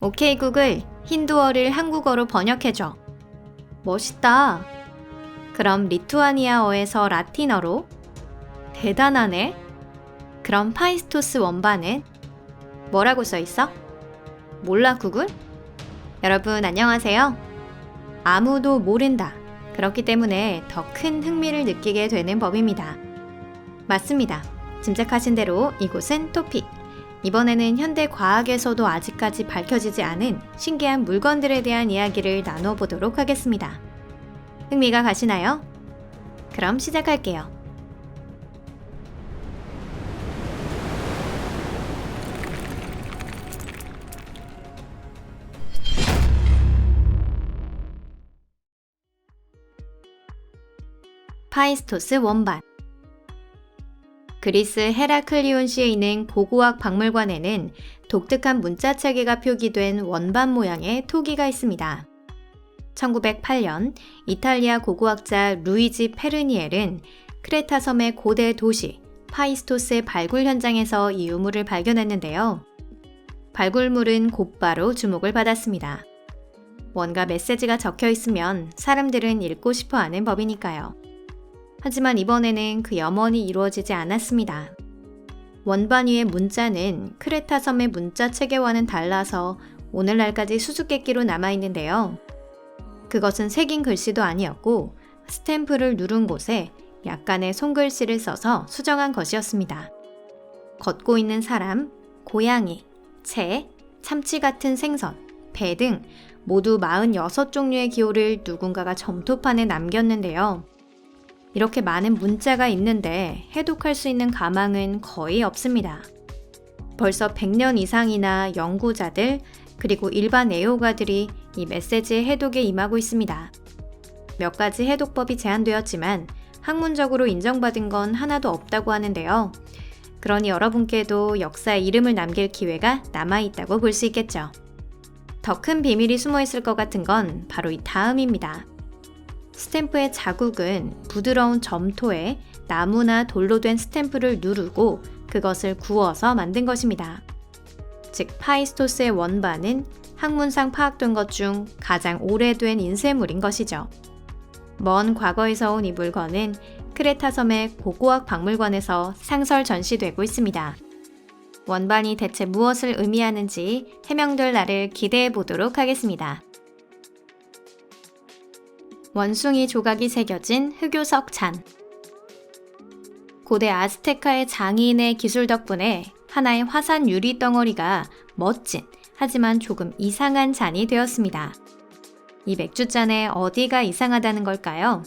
오케이 구글 힌두어를 한국어로 번역해줘. 멋있다. 그럼 리투아니아어에서 라틴어로? 대단하네. 그럼 파이스토스 원반은? 뭐라고 써 있어? 몰라 구글? 여러분 안녕하세요. 아무도 모른다. 그렇기 때문에 더 큰 흥미를 느끼게 되는 법입니다. 맞습니다. 짐작하신 대로 이곳은 토픽. 이번에는 현대 과학에서도 아직까지 밝혀지지 않은 신기한 물건들에 대한 이야기를 나눠보도록 하겠습니다. 흥미가 가시나요? 그럼 시작할게요. 파이스토스 원반 그리스 헤라클리온시에 있는 고고학 박물관에는 독특한 문자 체계가 표기된 원반 모양의 토기가 있습니다. 1908년 이탈리아 고고학자 루이지 페르니엘은 크레타 섬의 고대 도시 파이스토스의 발굴 현장에서 이 유물을 발견했는데요. 발굴물은 곧바로 주목을 받았습니다. 뭔가 메시지가 적혀 있으면 사람들은 읽고 싶어 하는 법이니까요. 하지만 이번에는 그 염원이 이루어지지 않았습니다. 원반 위의 문자는 크레타 섬의 문자 체계와는 달라서 오늘날까지 수수께끼로 남아있는데요. 그것은 새긴 글씨도 아니었고 스탬프를 누른 곳에 약간의 손글씨를 써서 수정한 것이었습니다. 걷고 있는 사람, 고양이, 새, 참치 같은 생선, 배 등 모두 46종류의 기호를 누군가가 점토판에 남겼는데요. 이렇게 많은 문자가 있는데 해독할 수 있는 가망은 거의 없습니다. 벌써 100년 이상이나 연구자들 그리고 일반 애호가들이 이 메시지의 해독에 임하고 있습니다. 몇 가지 해독법이 제한되었지만 학문적으로 인정받은 건 하나도 없다고 하는데요. 그러니 여러분께도 역사에 이름을 남길 기회가 남아있다고 볼 수 있겠죠. 더 큰 비밀이 숨어 있을 것 같은 건 바로 이 다음입니다. 스탬프의 자국은 부드러운 점토에 나무나 돌로 된 스탬프를 누르고 그것을 구워서 만든 것입니다. 즉, 파이스토스의 원반은 학문상 파악된 것 중 가장 오래된 인쇄물인 것이죠. 먼 과거에서 온 이 물건은 크레타 섬의 고고학 박물관에서 상설 전시되고 있습니다. 원반이 대체 무엇을 의미하는지 해명될 날을 기대해 보도록 하겠습니다. 원숭이 조각이 새겨진 흑요석 잔. 고대 아스테카의 장인의 기술 덕분에 하나의 화산 유리 덩어리가 멋진 하지만 조금 이상한 잔이 되었습니다. 이 맥주잔에 어디가 이상하다는 걸까요?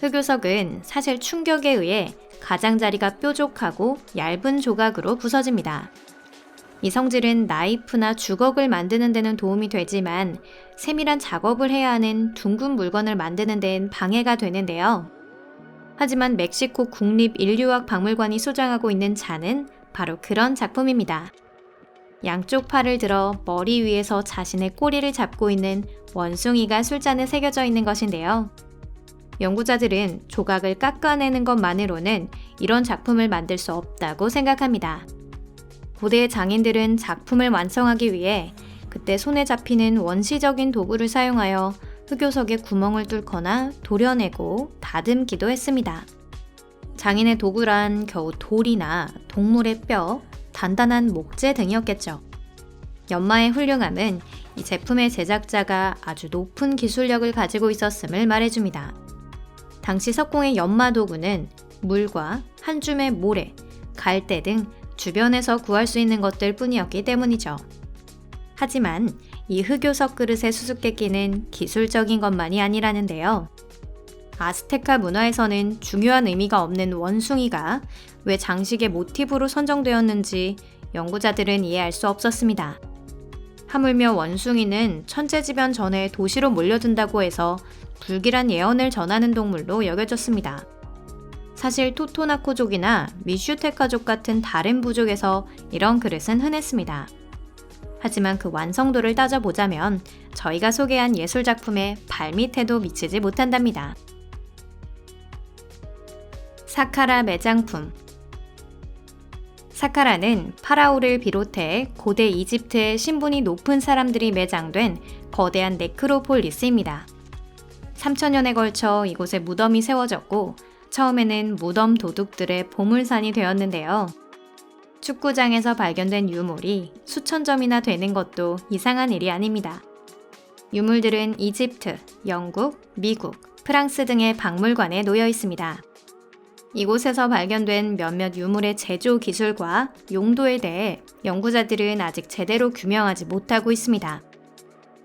흑요석은 사실 충격에 의해 가장자리가 뾰족하고 얇은 조각으로 부서집니다. 이 성질은 나이프나 주걱을 만드는 데는 도움이 되지만 세밀한 작업을 해야 하는 둥근 물건을 만드는 데는 방해가 되는데요. 하지만 멕시코 국립인류학 박물관이 소장하고 있는 잔은 바로 그런 작품입니다. 양쪽 팔을 들어 머리 위에서 자신의 꼬리를 잡고 있는 원숭이가 술잔에 새겨져 있는 것인데요. 연구자들은 조각을 깎아내는 것만으로는 이런 작품을 만들 수 없다고 생각합니다. 고대 장인들은 작품을 완성하기 위해 그때 손에 잡히는 원시적인 도구를 사용하여 흑요석에 구멍을 뚫거나 도려내고 다듬기도 했습니다. 장인의 도구란 겨우 돌이나 동물의 뼈, 단단한 목재 등이었겠죠. 연마의 훌륭함은 이 제품의 제작자가 아주 높은 기술력을 가지고 있었음을 말해줍니다. 당시 석공의 연마 도구는 물과 한 줌의 모래, 갈대 등 주변에서 구할 수 있는 것들 뿐이었기 때문이죠. 하지만 이 흑요석 그릇의 수수께끼는 기술적인 것만이 아니라는데요. 아스테카 문화에서는 중요한 의미가 없는 원숭이가 왜 장식의 모티브로 선정되었는지 연구자들은 이해할 수 없었습니다. 하물며 원숭이는 천재지변 전에 도시로 몰려든다고 해서 불길한 예언을 전하는 동물로 여겨졌습니다. 사실 토토나코족이나 미슈테카족 같은 다른 부족에서 이런 그릇은 흔했습니다. 하지만 그 완성도를 따져보자면 저희가 소개한 예술작품의 발밑에도 미치지 못한답니다. 사카라 매장품 사카라는 파라오를 비롯해 고대 이집트의 신분이 높은 사람들이 매장된 거대한 네크로폴리스입니다. 3천년에 걸쳐 이곳에 무덤이 세워졌고 처음에는 무덤 도둑들의 보물산이 되었는데요. 축구장에서 발견된 유물이 수천 점이나 되는 것도 이상한 일이 아닙니다. 유물들은 이집트, 영국, 미국, 프랑스 등의 박물관에 놓여 있습니다. 이곳에서 발견된 몇몇 유물의 제조 기술과 용도에 대해 연구자들은 아직 제대로 규명하지 못하고 있습니다.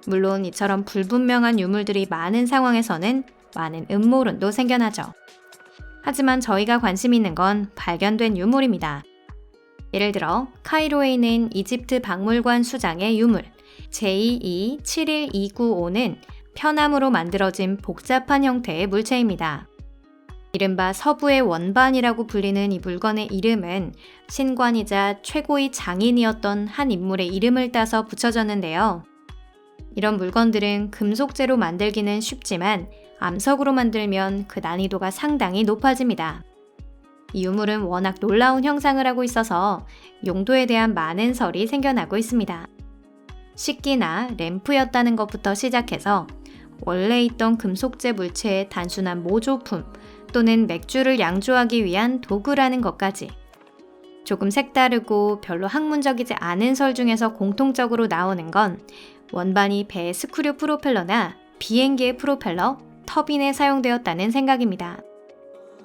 물론 이처럼 불분명한 유물들이 많은 상황에서는 많은 음모론도 생겨나죠. 하지만 저희가 관심 있는 건 발견된 유물입니다. 예를 들어 카이로에 있는 이집트 박물관 수장의 유물 J2712995는 편암으로 만들어진 복잡한 형태의 물체입니다. 이른바 서부의 원반이라고 불리는 이 물건의 이름은 신관이자 최고의 장인이었던 한 인물의 이름을 따서 붙여졌는데요. 이런 물건들은 금속재로 만들기는 쉽지만 암석으로 만들면 그 난이도가 상당히 높아집니다. 이 유물은 워낙 놀라운 형상을 하고 있어서 용도에 대한 많은 설이 생겨나고 있습니다. 식기나 램프였다는 것부터 시작해서 원래 있던 금속재 물체의 단순한 모조품 또는 맥주를 양조하기 위한 도구라는 것까지 조금 색다르고 별로 학문적이지 않은 설 중에서 공통적으로 나오는 건 원반이 배의 스크류 프로펠러나 비행기의 프로펠러, 터빈에 사용되었다는 생각입니다.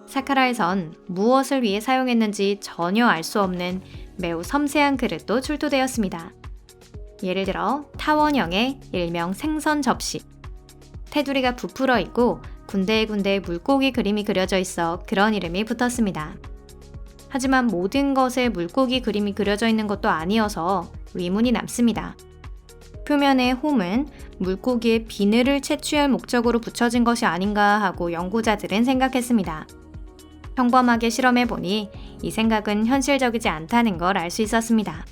사카라에선 무엇을 위해 사용했는지 전혀 알 수 없는 매우 섬세한 그릇도 출토되었습니다. 예를 들어 타원형의 일명 생선 접시. 테두리가 부풀어 있고 군데군데 물고기 그림이 그려져 있어 그런 이름이 붙었습니다. 하지만 모든 것에 물고기 그림이 그려져 있는 것도 아니어서 의문이 남습니다. 표면의 홈은 물고기의 비늘을 채취할 목적으로 붙여진 것이 아닌가 하고 연구자들은 생각했습니다. 평범하게 실험해보니 이 생각은 현실적이지 않다는 걸 알 수 있었습니다.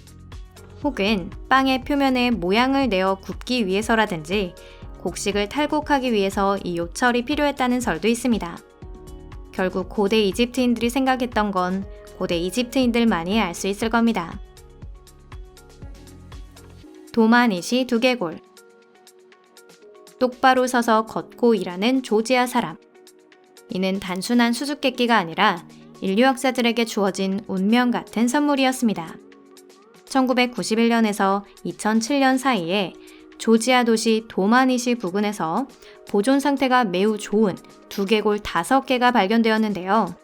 혹은 빵의 표면에 모양을 내어 굽기 위해서라든지 곡식을 탈곡하기 위해서 이 요철이 필요했다는 설도 있습니다. 결국 고대 이집트인들이 생각했던 건 고대 이집트인들만이 알 수 있을 겁니다. 도마니시 두개골 똑바로 서서 걷고 일하는 조지아 사람 이는 단순한 수수께끼가 아니라 인류학자들에게 주어진 운명 같은 선물이었습니다. 1991년에서 2007년 사이에 조지아 도시 도마니시 부근에서 보존 상태가 매우 좋은 두개골 5개가 발견되었는데요.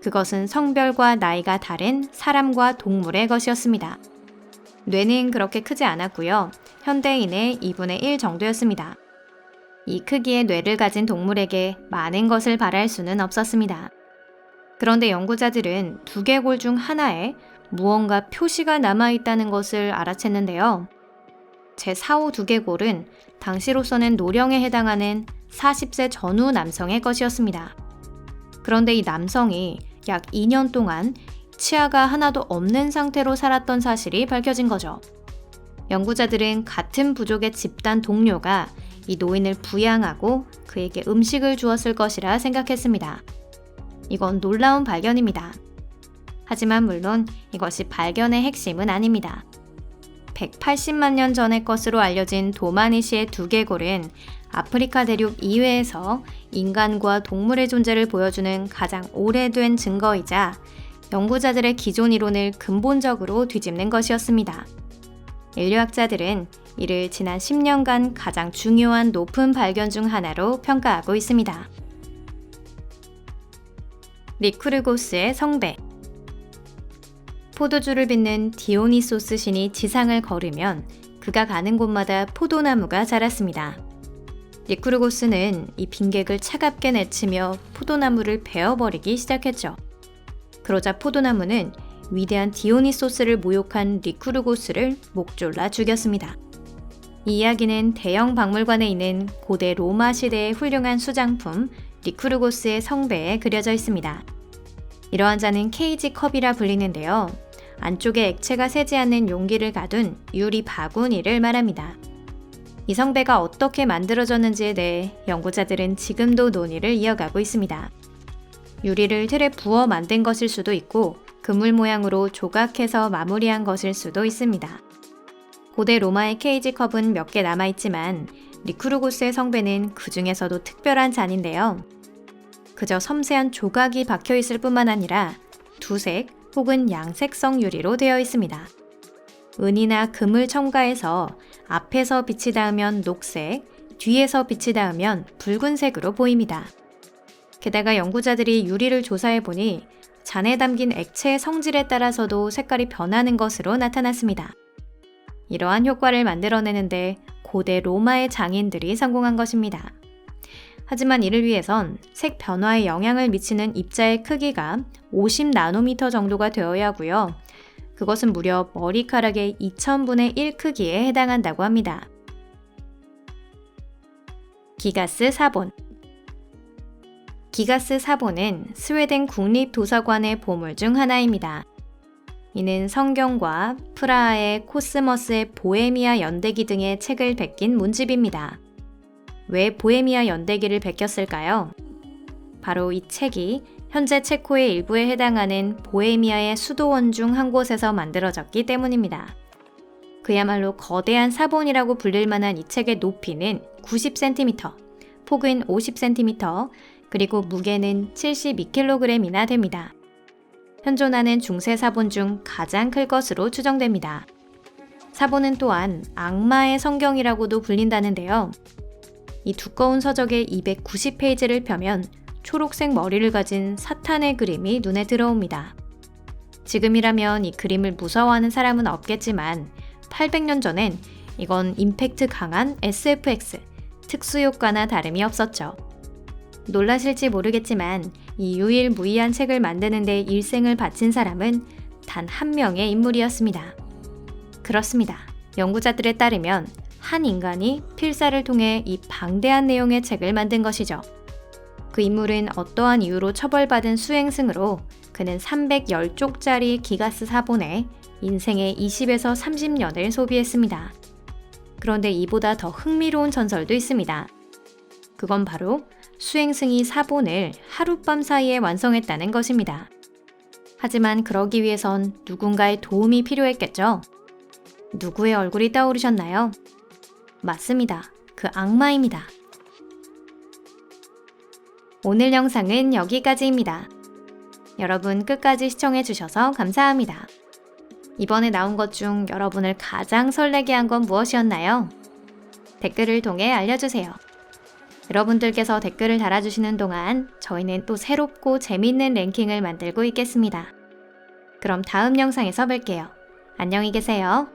그것은 성별과 나이가 다른 사람과 동물의 것이었습니다. 뇌는 그렇게 크지 않았고요. 현대인의 2분의 1 정도였습니다. 이 크기의 뇌를 가진 동물에게 많은 것을 바랄 수는 없었습니다. 그런데 연구자들은 두개골 중 하나에 무언가 표시가 남아있다는 것을 알아챘는데요. 제4호 두개골은 당시로서는 노령에 해당하는 40세 전후 남성의 것이었습니다. 그런데 이 남성이 약 2년 동안 치아가 하나도 없는 상태로 살았던 사실이 밝혀진 거죠. 연구자들은 같은 부족의 집단 동료가 이 노인을 부양하고 그에게 음식을 주었을 것이라 생각했습니다. 이건 놀라운 발견입니다. 하지만 물론 이것이 발견의 핵심은 아닙니다. 180만 년 전의 것으로 알려진 도마니시의 두개골은 아프리카 대륙 이외에서 인간과 동물의 존재를 보여주는 가장 오래된 증거이자 연구자들의 기존 이론을 근본적으로 뒤집는 것이었습니다. 인류학자들은 이를 지난 10년간 가장 중요한 높은 발견 중 하나로 평가하고 있습니다. 리쿠르고스의 성배 포도주를 빚는 디오니소스 신이 지상을 걸으면 그가 가는 곳마다 포도나무가 자랐습니다. 리쿠르고스는 이 빈객을 차갑게 내치며 포도나무를 베어버리기 시작했죠. 그러자 포도나무는 위대한 디오니소스를 모욕한 리쿠르고스를 목졸라 죽였습니다. 이 이야기는 대형 박물관에 있는 고대 로마 시대의 훌륭한 수장품 리쿠르고스의 성배에 그려져 있습니다. 이러한 자는 케이지 컵이라 불리는데요. 안쪽에 액체가 새지 않는 용기를 가둔 유리 바구니를 말합니다. 이 성배가 어떻게 만들어졌는지에 대해 연구자들은 지금도 논의를 이어가고 있습니다. 유리를 틀에 부어 만든 것일 수도 있고 그물 모양으로 조각해서 마무리한 것일 수도 있습니다. 고대 로마의 케이지 컵은 몇 개 남아있지만 리쿠르고스의 성배는 그 중에서도 특별한 잔인데요. 그저 섬세한 조각이 박혀 있을 뿐만 아니라 두색 혹은 양색성 유리로 되어 있습니다. 은이나 금을 첨가해서 앞에서 빛이 닿으면 녹색, 뒤에서 빛이 닿으면 붉은색으로 보입니다. 게다가 연구자들이 유리를 조사해 보니 잔에 담긴 액체의 성질에 따라서도 색깔이 변하는 것으로 나타났습니다. 이러한 효과를 만들어내는데 고대 로마의 장인들이 성공한 것입니다. 하지만 이를 위해선 색 변화에 영향을 미치는 입자의 크기가 50 나노미터 정도가 되어야 하고요. 그것은 무려 머리카락의 2000분의 1 크기에 해당한다고 합니다. 기가스 사본 기가스 사본은 스웨덴 국립도서관의 보물 중 하나입니다. 이는 성경과 프라하의 코스머스의 보헤미아 연대기 등의 책을 베낀 문집입니다. 왜 보헤미아 연대기를 베꼈을까요? 바로 이 책이 현재 체코의 일부에 해당하는 보헤미아의 수도원 중 한 곳에서 만들어졌기 때문입니다. 그야말로 거대한 사본이라고 불릴 만한 이 책의 높이는 90cm, 폭은 50cm, 그리고 무게는 72kg이나 됩니다. 현존하는 중세 사본 중 가장 클 것으로 추정됩니다. 사본은 또한 악마의 성경이라고도 불린다는데요. 이 두꺼운 서적의 290페이지를 펴면 초록색 머리를 가진 사탄의 그림이 눈에 들어옵니다. 지금이라면 이 그림을 무서워하는 사람은 없겠지만 800년 전엔 이건 임팩트 강한 SFX, 특수효과나 다름이 없었죠. 놀라실지 모르겠지만 이 유일무이한 책을 만드는데 일생을 바친 사람은 단 한 명의 인물이었습니다. 그렇습니다. 연구자들에 따르면 한 인간이 필사를 통해 이 방대한 내용의 책을 만든 것이죠. 그 인물은 어떠한 이유로 처벌받은 수행승으로 그는 310쪽짜리 기가스 사본에 인생의 20에서 30년을 소비했습니다. 그런데 이보다 더 흥미로운 전설도 있습니다. 그건 바로 수행승이 사본을 하룻밤 사이에 완성했다는 것입니다. 하지만 그러기 위해선 누군가의 도움이 필요했겠죠? 누구의 얼굴이 떠오르셨나요? 맞습니다. 그 악마입니다. 오늘 영상은 여기까지입니다. 여러분 끝까지 시청해주셔서 감사합니다. 이번에 나온 것 중 여러분을 가장 설레게 한 건 무엇이었나요? 댓글을 통해 알려주세요. 여러분들께서 댓글을 달아주시는 동안 저희는 또 새롭고 재밌는 랭킹을 만들고 있겠습니다. 그럼 다음 영상에서 뵐게요. 안녕히 계세요.